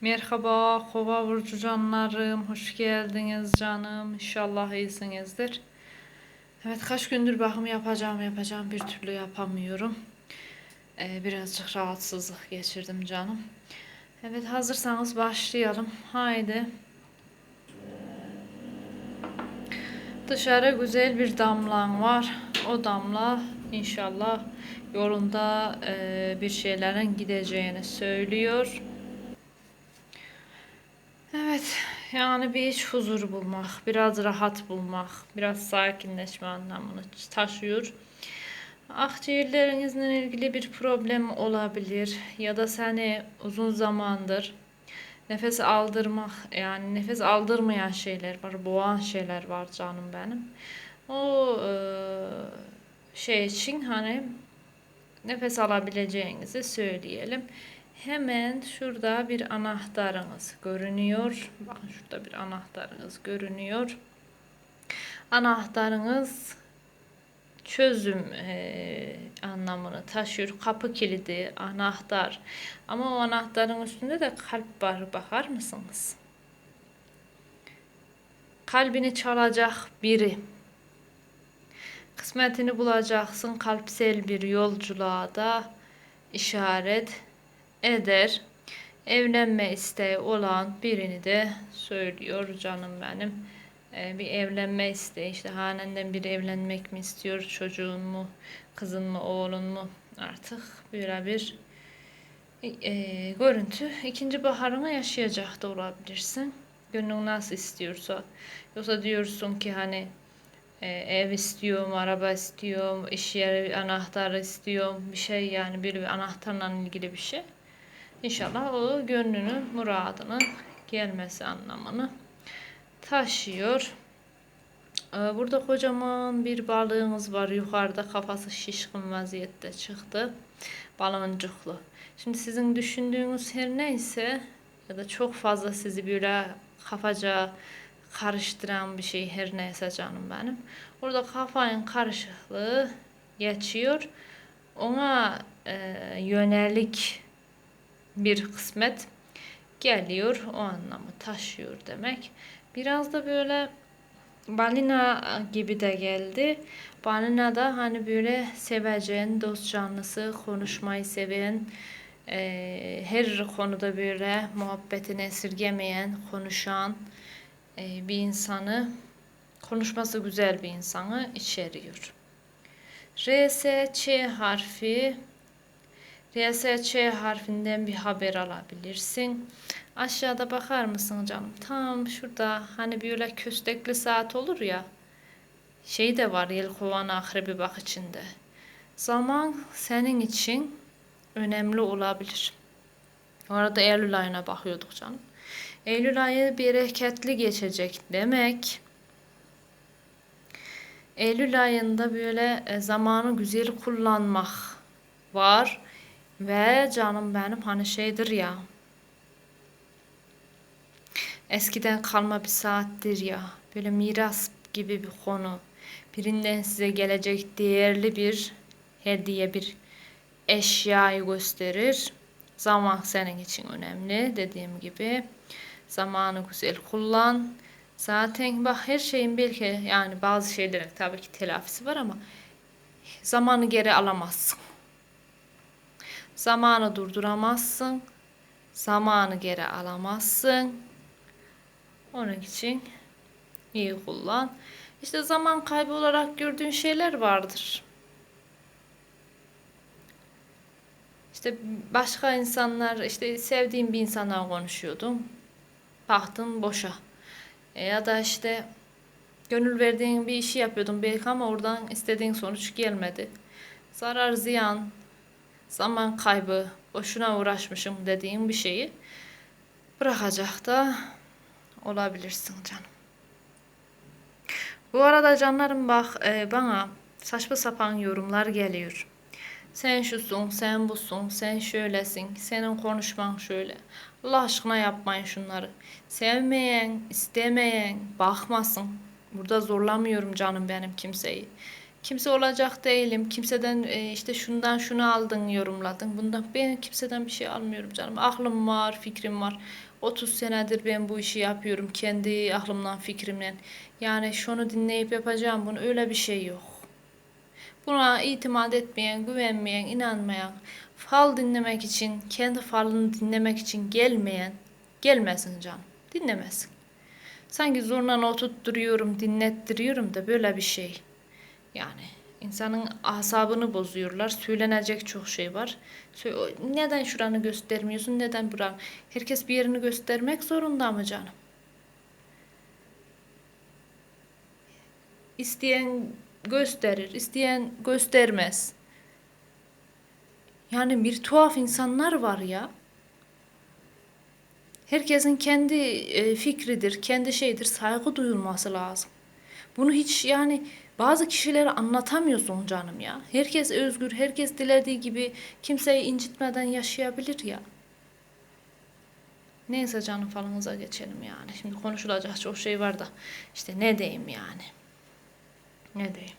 Merhaba kova burcu canlarım. Hoş geldiniz canım. İnşallah iyisinizdir. Evet kaç gündür bakım yapacağım yapacağım bir türlü yapamıyorum. Ee, birazcık rahatsızlık geçirdim canım. Evet hazırsanız başlayalım. Haydi. Dışarı güzel bir damlan var. O damla inşallah yolunda e, bir şeylerin gideceğini söylüyor. Evet, yani bir iç huzur bulmak, biraz rahat bulmak, biraz sakinleşme anlamını taşıyor. Akciğerlerinizle ilgili bir problem olabilir ya da seni uzun zamandır nefes aldırmak yani nefes aldırmayan şeyler var, boğan şeyler var canım benim. O e, şey için hani nefes alabileceğinizi söyleyelim. Hemen şurada bir anahtarınız görünüyor. Bakın şurada bir anahtarınız görünüyor. Anahtarınız çözüm e, anlamını taşıyor. Kapı kilidi, anahtar. Ama o anahtarın üstünde de kalp var. Bakar mısınız? Kalbini çalacak biri. Kısmetini bulacaksın kalpsel bir yolculuğa da işaret eder. Evlenme isteği olan birini de söylüyor canım benim. Ee, bir evlenme isteği işte hanenden biri evlenmek mi istiyor çocuğun mu kızın mı oğlun mu artık böyle bir e, görüntü. İkinci baharını yaşayacak da olabilirsin. Gönlün nasıl istiyorsa. Yoksa diyorsun ki hani e, ev istiyorum, araba istiyorum, iş yeri anahtarı istiyorum, bir şey yani bir, bir anahtarla ilgili bir şey. İnşallah o gönlünün muradının gelmesi anlamını taşıyor. Ee, burada kocaman bir balığımız var. Yukarıda kafası şişkin vaziyette çıktı. Baloncuklu. Şimdi sizin düşündüğünüz her neyse ya da çok fazla sizi böyle kafaca karıştıran bir şey her neyse canım benim. Orada kafanın karışıklığı geçiyor. Ona e, yönelik bir kısmet geliyor. O anlamı taşıyor demek. Biraz da böyle balina gibi de geldi. Balina da hani böyle sevecen, dost canlısı, konuşmayı seven, e, her konuda böyle muhabbetini esirgemeyen, konuşan e, bir insanı, konuşması güzel bir insanı içeriyor. R, S, Ç harfi RSÇ harfinden bir haber alabilirsin. Aşağıda bakar mısın canım? Tam şurada hani böyle köstekli saat olur ya. Şey de var yelkovan akrebi bak içinde. Zaman senin için önemli olabilir. Bu arada Eylül ayına bakıyorduk canım. Eylül ayı bereketli geçecek demek. Eylül ayında böyle e, zamanı güzel kullanmak var. Ve canım benim hani şeydir ya. Eskiden kalma bir saattir ya. Böyle miras gibi bir konu. Birinden size gelecek değerli bir hediye bir eşyayı gösterir. Zaman senin için önemli dediğim gibi. Zamanı güzel kullan. Zaten bak her şeyin belki yani bazı şeylerin tabii ki telafisi var ama zamanı geri alamazsın. Zamanı durduramazsın. Zamanı geri alamazsın. Onun için iyi kullan. İşte zaman kaybı olarak gördüğün şeyler vardır. İşte başka insanlar, işte sevdiğim bir insanla konuşuyordum. Baktın boşa. E ya da işte gönül verdiğin bir işi yapıyordum belki ama oradan istediğin sonuç gelmedi. Zarar, ziyan, zaman kaybı, boşuna uğraşmışım dediğim bir şeyi bırakacak da olabilirsin canım. Bu arada canlarım bak e, bana saçma sapan yorumlar geliyor. Sen şusun, sen busun, sen şöylesin, senin konuşman şöyle. Allah aşkına yapmayın şunları. Sevmeyen, istemeyen bakmasın. Burada zorlamıyorum canım benim kimseyi. Kimse olacak değilim. Kimseden e, işte şundan şunu aldın yorumladın. Bundan ben kimseden bir şey almıyorum canım. Aklım var, fikrim var. 30 senedir ben bu işi yapıyorum kendi aklımdan, fikrimle. Yani şunu dinleyip yapacağım bunu öyle bir şey yok. Buna itimat etmeyen, güvenmeyen, inanmayan, fal dinlemek için, kendi falını dinlemek için gelmeyen, gelmesin canım. Dinlemesin. Sanki zurnanı oturtturuyorum, dinlettiriyorum da böyle bir şey. Yani insanın asabını bozuyorlar. Söylenecek çok şey var. Neden şuranı göstermiyorsun? Neden buranı? Herkes bir yerini göstermek zorunda mı canım? İsteyen gösterir, isteyen göstermez. Yani bir tuhaf insanlar var ya. Herkesin kendi e, fikridir, kendi şeydir, saygı duyulması lazım. Bunu hiç yani bazı kişilere anlatamıyorsun canım ya. Herkes özgür, herkes dilediği gibi kimseyi incitmeden yaşayabilir ya. Neyse canım falanıza geçelim yani. Şimdi konuşulacak çok şey var da işte ne diyeyim yani. Ne diyeyim.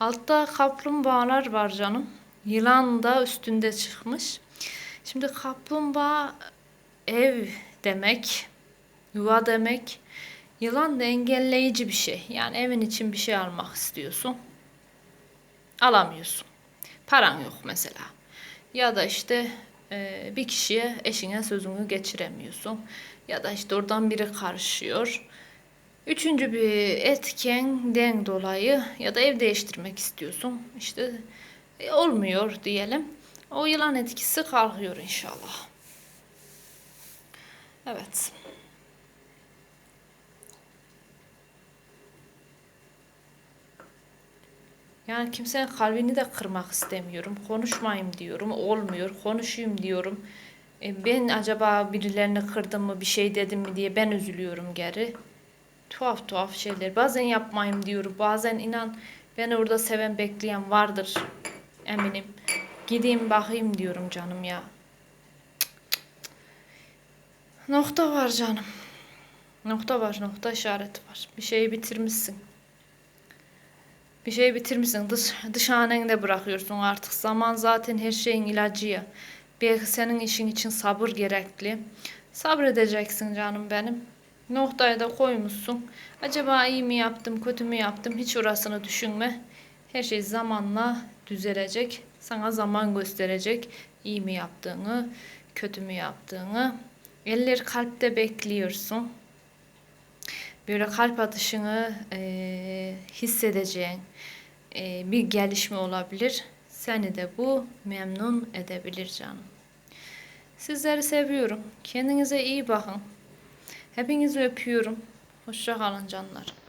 Altta kaplumbağalar var canım. Yılan da üstünde çıkmış. Şimdi kaplumbağa ev demek, yuva demek. Yılan da engelleyici bir şey. Yani evin için bir şey almak istiyorsun. Alamıyorsun. Paran yok mesela. Ya da işte e, bir kişiye eşine sözünü geçiremiyorsun. Ya da işte oradan biri karışıyor. Üçüncü bir etkenden dolayı ya da ev değiştirmek istiyorsun. İşte e, olmuyor diyelim. O yılan etkisi kalkıyor inşallah. Evet. Yani kimsenin kalbini de kırmak istemiyorum. Konuşmayayım diyorum. Olmuyor. Konuşayım diyorum. E, ben acaba birilerini kırdım mı, bir şey dedim mi diye ben üzülüyorum geri. Tuhaf tuhaf şeyler. Bazen yapmayayım diyorum. Bazen inan beni orada seven bekleyen vardır. Eminim. Gideyim bakayım diyorum canım ya. Nokta var canım. Nokta var, nokta işareti var. Bir şeyi bitirmişsin. Bir şeyi bitirmişsin. Dış, dış hanende bırakıyorsun artık. Zaman zaten her şeyin ilacı ya. Belki senin işin için sabır gerekli. Sabredeceksin canım benim. Noktayı da koymuşsun. Acaba iyi mi yaptım, kötü mü yaptım? Hiç orasını düşünme. Her şey zamanla düzelecek. Sana zaman gösterecek. İyi mi yaptığını, kötü mü yaptığını. Eller kalpte bekliyorsun. Böyle kalp atışını e, hissedeceğin e, bir gelişme olabilir. Seni de bu memnun edebilir canım. Sizleri seviyorum. Kendinize iyi bakın. Hepinizi öpüyorum. Hoşça kalın canlar.